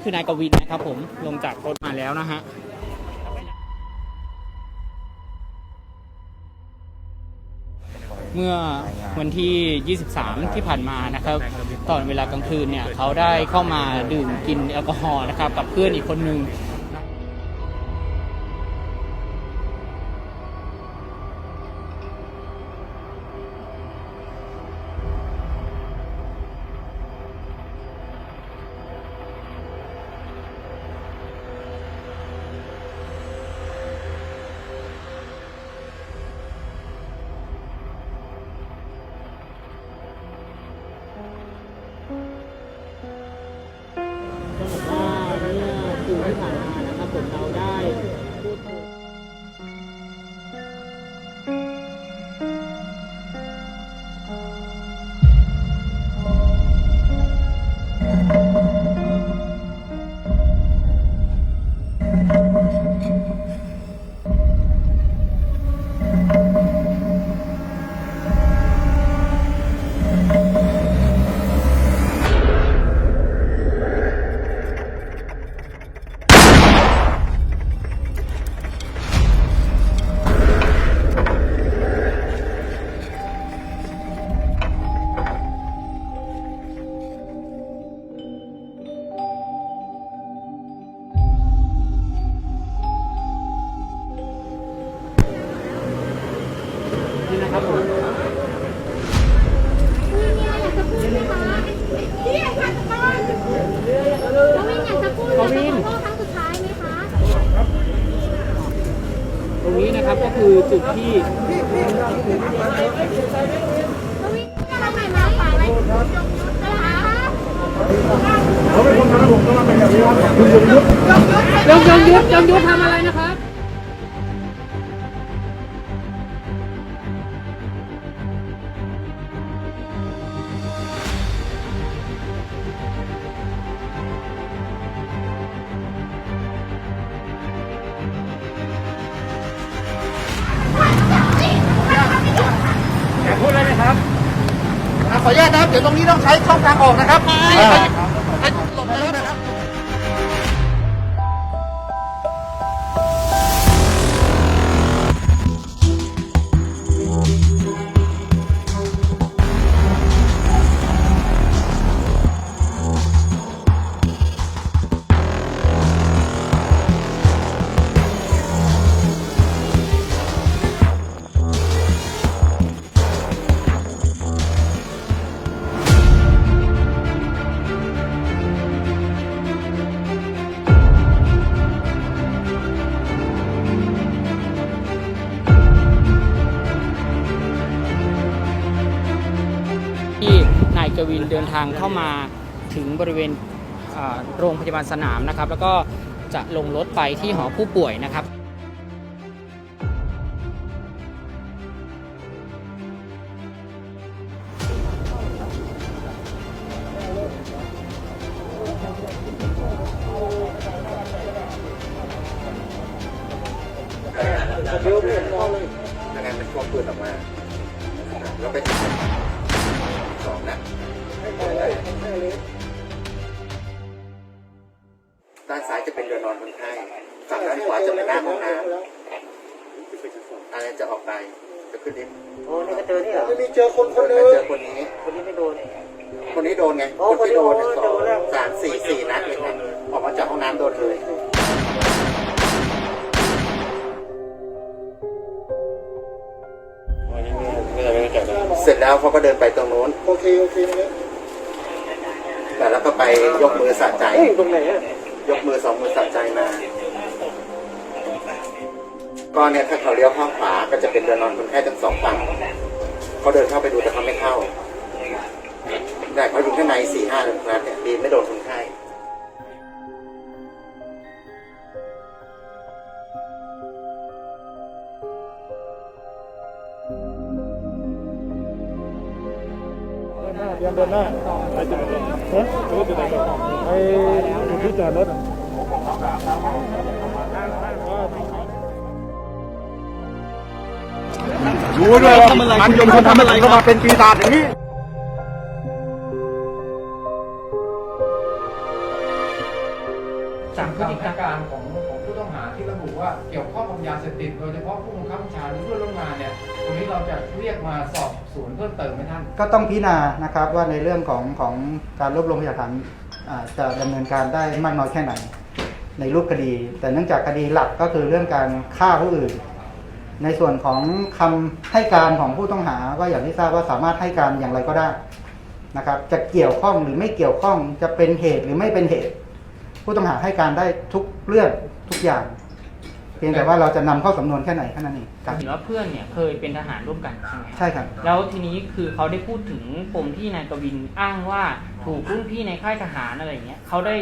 นี้คือนายกวินนะครับผมลงจากรถมาแล้วนะฮะเมื่อวันที่ 23 ที่ผ่านมานะครับ ตอนเวลากลางคืนเนี่ยเขาได้เข้ามาดื่มกินแอลกอฮอล์นะครับ กับเพื่อนอีกคนนึง ที่กวินจะทำไมมาฝ่ายอะไรนะคะเขาเป็นคนทำให้ผมต้องมาเป็นแบบนี้ครับคุณยงยุทธยงยงยุทธยงยุทธทำอะไรนะครับ ขออนุญาตนะครับ เดี๋ยวตรงนี้ต้องใช้ช่องทางออกนะครับ ที่นายกวินเดินทางเข้ามาถึงบริเวณโรงพยาบาลสนามนะครับ แล้วก็จะลงรถไปที่หอผู้ป่วยนะครับเดี๋ยังไงมันควงปืนออกมา แล้วไป องนัดด้านซ้ายจะเป็นเรือนอนคนไข้ฝั่งด้านขวาจะเป็นหน้าห้องน้ำอะไรจะออกไป จะขึ้นลิฟต์โอ้นี่ก็เจอนี่เหรอไม่มีเจอคนคนนึงเจอคนนี้ คนนี้ไม่โดน คนนี้โดนไงโอ้คนที่โดนคนที่สโดองนแล้วสามสี่สี่นัดเลยครับออกมาจากห้องน้ำโดนเลย เสร็จแล้วเขาก็เดินไปตรงนู้น โอเค โอเคนะแต่แล้วก็ไปยกมือสะใจ เอ้ยตรงไหนอะยกมือสองมือสะใจมา ก็เนี่ยถ้าเขาเลี้ยวข้างขวาก็จะเป็นเดินนอนคนไข้ทั้งสองฝั่งเขาเดินเข้าไปดูแต่เขาไม่เข้า แต่เขาอยู่ข้างในสี่ห้านัดเนี่ยดีไม่โดนคนไข้ เตรียมเดินหน้าไปจุดไหนฮะจุดไหนไปจุดที่จอดรถรู้ด้วยว่ามันยมคนทำอะไรก็มาเป็นปีศาจอย่างนี้จากพฤติกรรมคำให้การของของผู้ต้องหาที่ระบุว่าเกี่ยวข้องกับยาเสพติดโดยเฉพาะผู้บังคับบัญชาหรือเพื่อนร่วมงานเนี่ยตรงนี้เราจะเรียกมาสอบ สวนเพิ่มเติมไหมท่าน ก็ต้องพิจารณานะครับว่าในเรื่องของของการรวบรวมพยานหลักฐานอ่าจะดำเนินการได้มากน้อยแค่ไหน ในรูปคดี แต่เนื่องจากคดีหลักก็คือเรื่องการฆ่าผู้อื่น ในส่วนของคำให้การของผู้ต้องหาก็อย่างที่ทราบว่าสามารถให้การอย่างไรก็ได้นะครับ จะเกี่ยวข้องหรือไม่เกี่ยวข้องจะเป็นเหตุหรือไม่เป็นเหตุ ผู้ต้องหาให้การได้ทุกเรื่องทุกอย่าง เพียงแต่ว่าเราจะนำเข้าสำนวนแค่ไหนแค่นั้นเองครับเห็นว่าเพื่อนเนี่ยเคยเป็นทหารร่วมกันใช่ไหมครับใช่ครับ แล้วทีนี้คือเขาได้พูดถึงปมที่นายกวินอ้างว่าถูกรุ่นพี่ในค่ายทหารอะไรอย่างเงี้ยเขาได้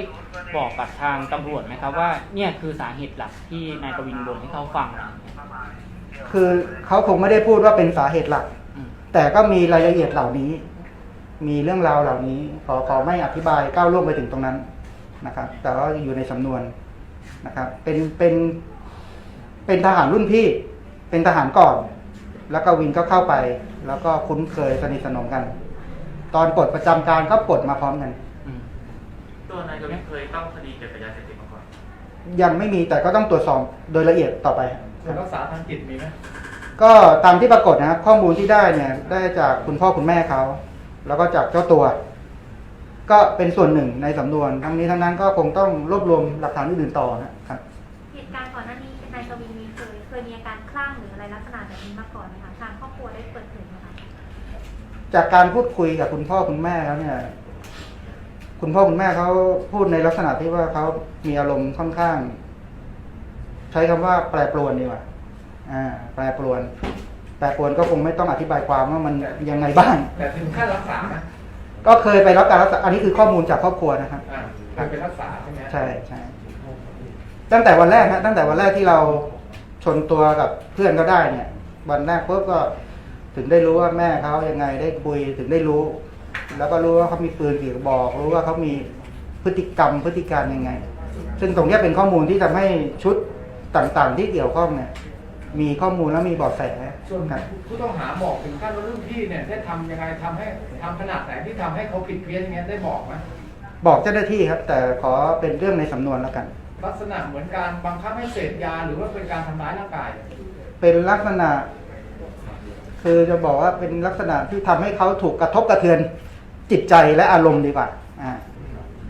บอกกับทางตำรวจไหมครับว่าเนี่ยคือสาเหตุหลักที่นายกวินบ่นให้เขาฟังอะไรอย่างเงี้ย คือเขาคงไม่ได้พูดว่าเป็นสาเหตุหลัก อืม แต่ก็มีรายละเอียดเหล่านี้ มีเรื่องราวเหล่านี้ขอขอไม่อธิบายก้าวล่วงไปถึงตรงนั้นนะครับ แต่ว่าอยู่ในสำนวนนะครับ เป็นเป็น เป็นทหารรุ่นพี่ เป็นทหารก่อน แล้วก็วินก็เข้าไป แล้วก็คุ้นเคยสนิทสนมกัน ตอนปลดประจำการก็ปลดมาพร้อมกันอืมตัวนายกวินเคยต้องคดีเกี่ยวกับยาเสพติดมาก่อนยังไม่มีแต่ก็ต้องตรวจสอบโดยละเอียดต่อไป ส่วนรักษาทางจิตมีไหมก็ตามที่ปรากฏนะครับข้อมูลที่ได้เนี่ยได้จากคุณพ่อคุณแม่เขา แล้วก็จากเจ้าตัว ก็เป็นส่วนหนึ่งในสำนวนทั้งนี้ทั้งนั้นก็คงต้องรวบรวมหลักฐานอื่นๆต่อนะครับ เหตุการณ์ก่อนหน้านี้นายกวินมีเค ยเคยมีอาการคลั่งหรืออะไรลักษณะแบบนี้มาก่อนไหมคะทางครอบครัวได้เปิดเผยไหมคะจากการพูดคุยกับคุณพ่อคุณแม่แล้วเนี่ย คุณพ่อคุณแม่เขาพูดในลักษณะที่ว่าเขามีอารมณ์ค่อนข้าง ใช้คำว่าแปรปรวนดีกว่าอ่า แปรปรวน แปรปรวนก็คงไม่ต้องอธิบายความว่ามันยังไงบ้างแต่ถึงขั้นรักษาไหมก็เคยไปรับการรักษาอันนี้คือข้อมูลจากครอบครัวนะครับอ่าเคยไปรักษาใช่ไหมใช่ใช่ตั้งแต่วันแรกฮะตั้งแต่วันแรกที่เรา ชนตัวกับเพื่อนก็ได้เนี่ย วันแรกปุ๊บก็ถึงได้รู้ว่าแม่เขายังไงได้คุยถึงได้รู้ แล้วก็รู้ว่าเขามีปืนกี่กระบอก รู้ว่าเขามีพฤติกรรมพฤติการยังไง ซึ่งตรงเนี้ยเป็นข้อมูลที่ทำให้ชุดต่างๆ ที่เกี่ยวข้องเนี่ยมีข้อมูลแล้วมีเบาะแสส่วนครับผู้ต้องหาบอกถึงขั้นว่ารุ่นพี่เนี่ยได้ทำยังไงทำให้ทำขนาดไหนที่ทำให้เขาผิดเพี้ยนอย่างเงี้ยได้บอกไหมบอกเจ้าหน้าที่ครับ แต่ขอเป็นเรื่องในสำนวนแล้วกัน ลักษณะเหมือนการบังคับให้เสพยาหรือว่าเป็นการทำร้ายร่างกาย เป็นลักษณะ คือจะบอกว่าเป็นลักษณะที่ทำให้เขาถูกกระทบกระเทือนจิตใจและอารมณ์ดีกว่าอ่า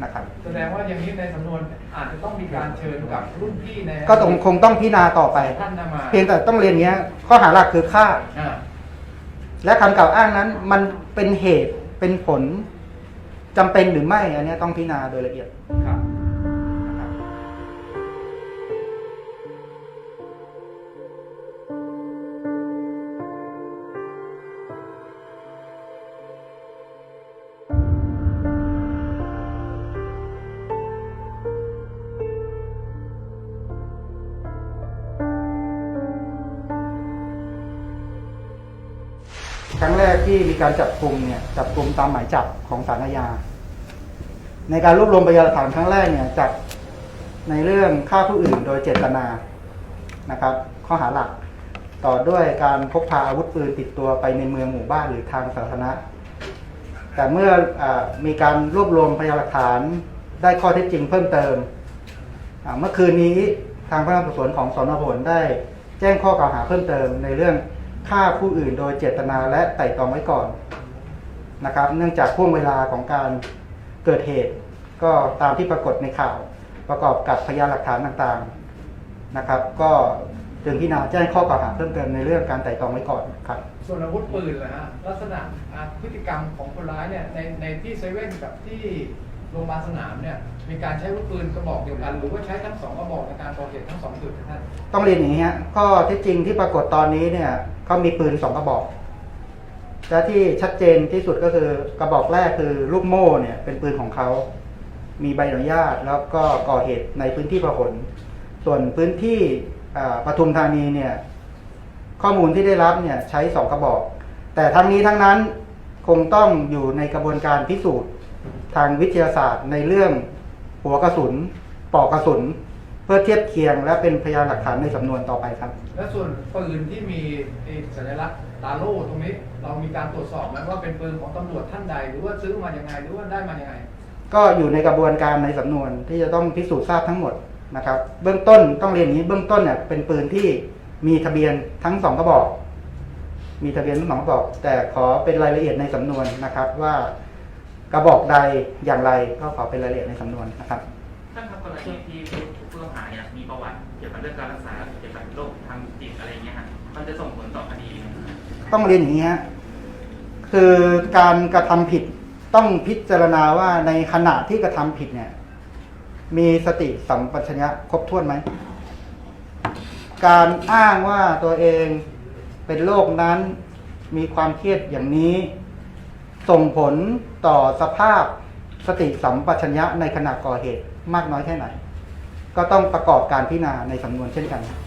นะครับ แสดงว่าอย่างนี้ในสำนวนอาจจะต้องมีการเชิญกับรุ่นพี่ในก็ต้องคงต้องพิจารณาต่อไป ท่านนำมาเพียงแต่ต้องเรียนอย่างเงี้ย ข้อหาหลักคือฆ่า อ่าและคำกล่าวอ้างนั้น มันเป็นเหตุเป็นผลจำเป็นหรือไม่ อันเนี้ยต้องพิจารณาโดยละเอียด ครับนะครับ ครั้งแรกที่มีการจับกลุ่มเนี่ยจับกลุ่มตามหมายจับของศาลอาญา ในการรวบรวมพยานหลักฐานครั้งแรกเนี่ยจับในเรื่องฆ่าผู้อื่นโดยเจตนานะครับ ข้อหาหลักต่อด้วยการพกพาอาวุธปืนติดตัวไปในเมืองหมู่บ้านหรือทางสาธารณะ แต่เมื่ออมีการรวบรวมพยานหลักฐานได้ข้อเท็จจริงเพิ่มเติม เมื่อคืนนี้ทางพนักงานสอบสวนของสนผลได้แจ้งข้อกล่าวหาเพิ่มเติมในเรื่อง ฆ่าผู้อื่นโดยเจตนาและไต่ตรองไว้ก่อนนะครับ เนื่องจากช่วงเวลาของการเกิดเหตุ ก็ตามที่ปรากฏในข่าวประกอบกับพยานหลักฐานต่างๆนะครับ ก็จึงพิจารณาแจ้งข้อกล่าวหาเพิ่มเติมในเรื่องการไต่ตรองไว้ก่อนครับส่วนอาวุธปืนล่ะฮะลักษณะพฤติกรรมของคนร้ายเนี่ยในในที่เซเว่นกับที่ โรงพยาบาลสนามเนี่ยมีการใช้วุธปืนกระบอกเดียวกัน หรือว่าใช้ทั้งสองกระบอกในการก่อเหตุทั้งสองจุดนะท่านต้องเรียนอย่างนี้ฮะข้อเที่จริงที่ปรากฏตอนนี้เนี่ยเขามีปืนสองกระบอกและที่ชัดเจนที่สุดก็คือกระบอกแรกคือลูกโม่เนี่ยเป็นปืนของเขามีใบอนุญาตแล้วก็ก่อเหตุในพื้นที่ประหลส่วนพื้นที่ปทุมธานีเนี่ยข้อมูลที่ได้รับเนี่ยใช้สองกระบอก แต่ทั้งนี้ทั้งนั้นคงต้องอยู่ในกระบวนการพิสูจน์ ทางวิทยาศาสตร์ในเรื่องหัวกระสุนปลอกกระสุน เพื่อเทียบเคียงและเป็นพยานหลักฐานในสำนวนต่อไปครับ และส่วนปืนที่มีไอ้สัญลักษณ์ตาโล่ตรงนี้ เรามีการตรวจสอบไหมว่าเป็นปืนของตำรวจท่านใด หรือว่าซื้อมายังไงหรือว่าได้มายังไง ก็อยู่ในกระบวนการในสำนวนที่จะต้องพิสูจน์ทราบทั้งหมดนะครับ เบื้องต้นต้องเรียนอย่างนี้เบื้องต้นเนี่ยเป็นปืนที่มีทะเบียนทั้งสองกระบอก มีทะเบียนทั้งสองกระบอก แต่ขอเป็นรายละเอียดในสำนวนนะครับว่า กระบอกใดอย่างไรก็ขอเป็นรายละเอียดในสำนวนนะครับท่านครับกรณีที่ผู้ต้องหาเนี่ยมีประวัติเกี่ยวกับเรื่องการรักษาเกี่ยวกับโรคทางจิตอะไรอย่างเงี้ยฮะมันจะส่งผลต่อคดีไหมครับต้องเรียนอย่างนี้ฮะคือการกระทำผิดต้องพิจารณาว่าในขณะที่กระทำผิดเนี่ย มีสติสัมปชัญญะครบถ้วนไหม การอ้างว่าตัวเองเป็นโรคนั้นมีความเครียดอย่างนี้ ส่งผลต่อสภาพสติสัมปชัญญะในขณะก่อเหตุมากน้อยแค่ไหน ก็ต้องประกอบการพิจารณาในสำนวนเช่นกันครับ